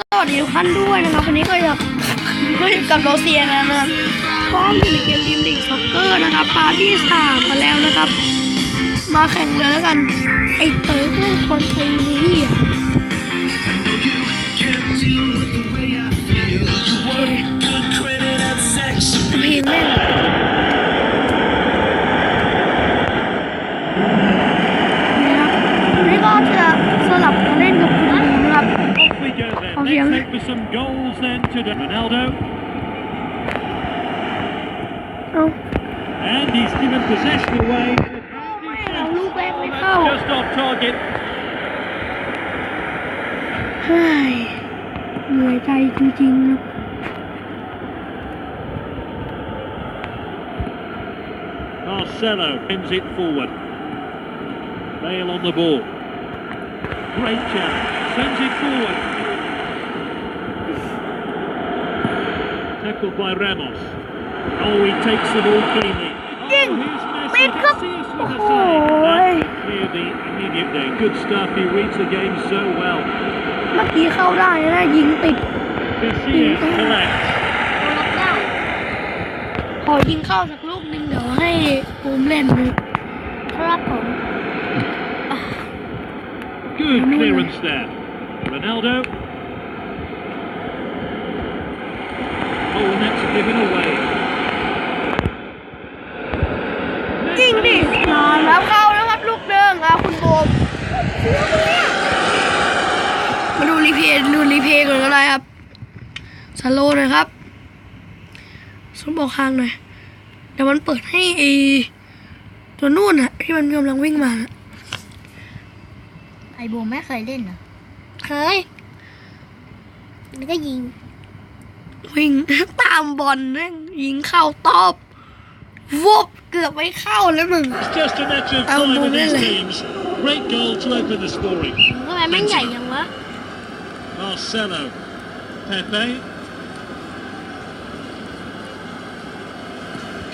สวัสดีทุกท่านด้วยนะครับวันนี้ก็จะก็อยู่กับโรเซียนะครับพร้อมอยู่ในเกมทีมดิงซ็อกเกอร์นะครับปาที่สามมาแล้วนะครับ มาแข่งเลยแล้วกัน ไอเต๋อผู้คนไทยนี้ goals then to Ronaldo. เอา And he's given possession away. ไม่เอาลูกแรกไม่เข้า Just off target. เฮ้ยเหนื่อยใจจริงๆนะ Marcelo pins it forward. Bale on the ball. Great chance. Sends it forward. Tackled by Ramos. Oh, he takes the ball cleanly. Oh, Ding! here's Messi. Big cup. Casillas with a Oh, save. hey. That cleared the immediate day. Good stuff. He reads the game so well. เมื่อกี้เข้าได้นะยิงติด Casillas collects. ขอยิงเข้าสักลูกหนึ่งเดี๋ยวให้ภูมิเล่นนะครับผม Good clearance there. Ronaldo. Oh, and that's given away. ยิงดินานแล้วเข้าแล้วครับลูกเดิงอะคุณโบมมาดูรีเพย์ดูรีเพย์ก่อนก็ได้ครับสโลว์หน่อยครับสมบอกค้างหน่อยเดี๋ยวมันเปิดให้ไอตัวนู่นอะที่มันกำลังวิ่งมาน่ะไอโบไม่เคยเล่นเหรอเฮ้ยแล้วก็ยิง วิ่งตามบอลนั่งยิงเข้าตอบวบเกือบไม่เข้าแล้วมึง It's just a matter of Oh, time with these really? teams. Great goal to open the scoring. ทำไมแม่งใหญ่ยังวะ Marcelo. Pepe.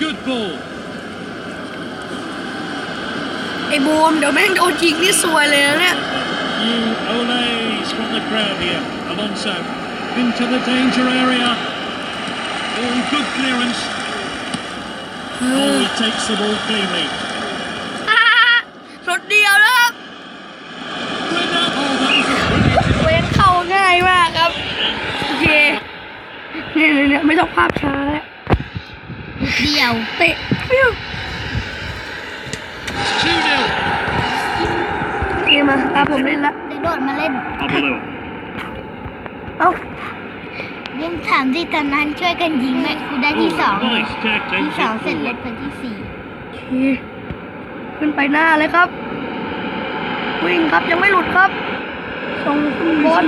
Good ball. ไอ้บูมเดี๋ยวแม่งโดนยิงนี่สวยเลยนะเนี่ย Few olays from the crowd here. Alonso into the danger area. Oh, good clearance. Oh, he takes the ball cleanly. รถเดียวนะครับ Winner. Oh, that was a brilliant เว้นเข้าง่ายมากครับ โอเคเนี่ยเนี่ยเนี่ยไม่ต้องภาพช้าแล้วเดียวเตะปิ้ว It's 2 0. โอเคมาตามผมเล่นละ เดี๋ยวโดดมาเล่น Arbeloa. เอ้า ยิงถามที่ตอนนั้นช่วยกันยิงไหมกูได้ที่สองที่สองเสร็จเล่น forward. เป็นที่สี่ขึ้นไปหน้าเลยครับ วิ่งครับยังไม่หลุดครับส่งขึ้นบอล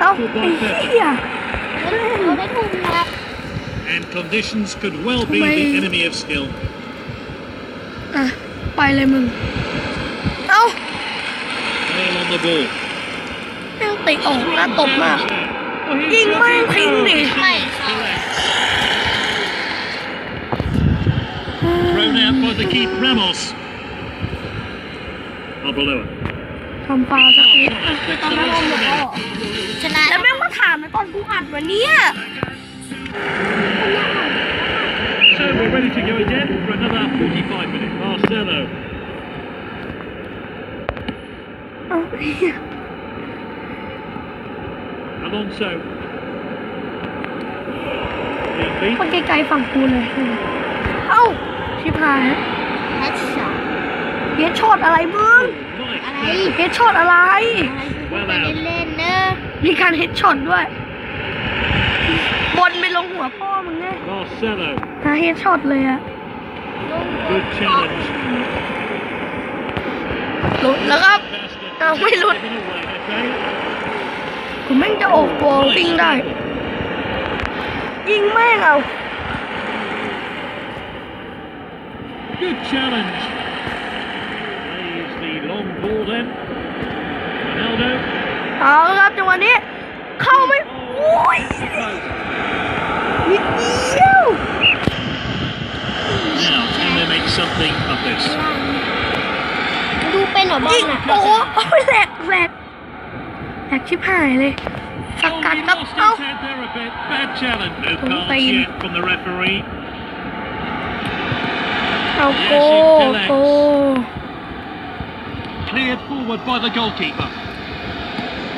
เอ้าไอ้เหี้ยเราได้ทุนครับ And conditions could well be the enemy of skill. อะไปเลยมึง เอ้า Bale on the ball. แม่งติออกหน้าตบมาก Oh, here's Ding Joe mang Pedro. khinh đi. Mày Correct. Thrown out by the keeper Ramos. Arbeloa. ทำฟาวล์สักนิดอะ Flicks ตอน the นั้น ball เรา to บอก the ว่า net. ชนะแล้วแม่งมาถามในตอนกูอัดวันเนี้ย So we're ready to go again for another 45 minutes. Marcelo. เอ้าไอ้เหี้ย Alonso. มัน Leadbeat. ไกลๆฝั่งกูเลย เอ้า ชิบหายแล้วแฮชช็อตเฮดช็อตอะไรมึง Nice อะไร tackle. เฮดช็อตอะไรอะไรกูไปเล่นๆเนอะมีการเฮดช็อตด้วยบอลไปลงหัวพ่อมึงไง Marcelo. หาเฮดช็อตเลยอะ Good challenge. หลุดแล้วครับ Basket. Ờ, mấy lượt. Given away, okay? ผมแม่งจะออกบอลวิ่งได้ ยิงแม่งเอา Good challenge. Plays the long ball then. Ronaldo. เอาละครับจังหวะนี้ เข้าไหมโอ้ย Close. นิดเดียว Now, can they make something of this? ดูเป็นเหร อบอลยิงน่ะโอ้โหโอ้ยแหลกแหลกแหลกชิบหายเลยสกัด he ครับ lost เอ้า his head there a bit. Bad challenge. No Không cards tin. yet from the referee. เอาโกโก Cleared forward by the goalkeeper.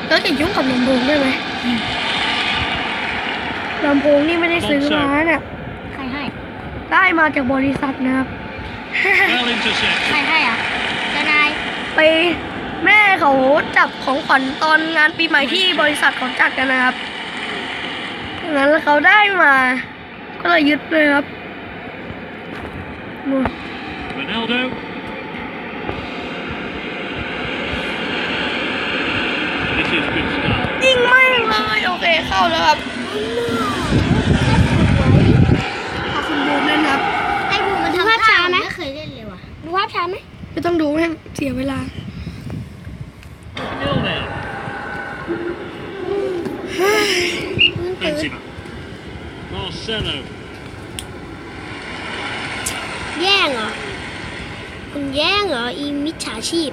แล้วจะยุ่งกับลำโพงได้ไหมลำโพงนี่ไม่ได้ซื้อมาเนี่ยใครให้ ได้มาจากบริษัทนะครับ Well intercepted. ใครให้อะเจ้านายไปแม่ เขาจับของขวัญตอนงานปีใหม่ที่บริษัทเขาจัดกันนะครับดังนั้นแล้วเขาได้มา ก็เลยยึดเลยครับนู่น Ronaldo. This is good stuff. ยิงไม่เลย โอเคเข้าแล้วครับขอบคุณบูมเล่นครับ ให้บูมมันทำท่าไหมไม่เคยเล่นเลยว่ะดูภาพช้าไหม ไม่ต้องดูให้เสียเวลา Still there. Benzema. Marcelo. แย่งเหรอ คุณแย่งเหรอ อีมิจฉาชีพ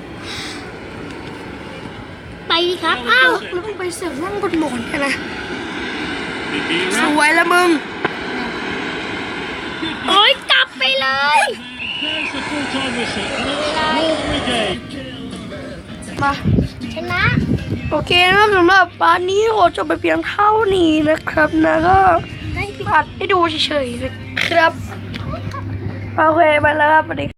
ไปดิครับ อ้าว แล้วมึงไปเสือกนั่งบนหมอนกันนะส Khedira. วยละมึง โอ้ยกลับไปเลย There's the full-time whistle. And it's all regained. มา ชนะ โอเคนะครับสำหรับปาร์ทนี้โหจบไปเพียงเท่านี้นะครับนะก็ได้อัดให้ดูเฉยๆนะครับ โอเคไปแล้วครับสวัสดี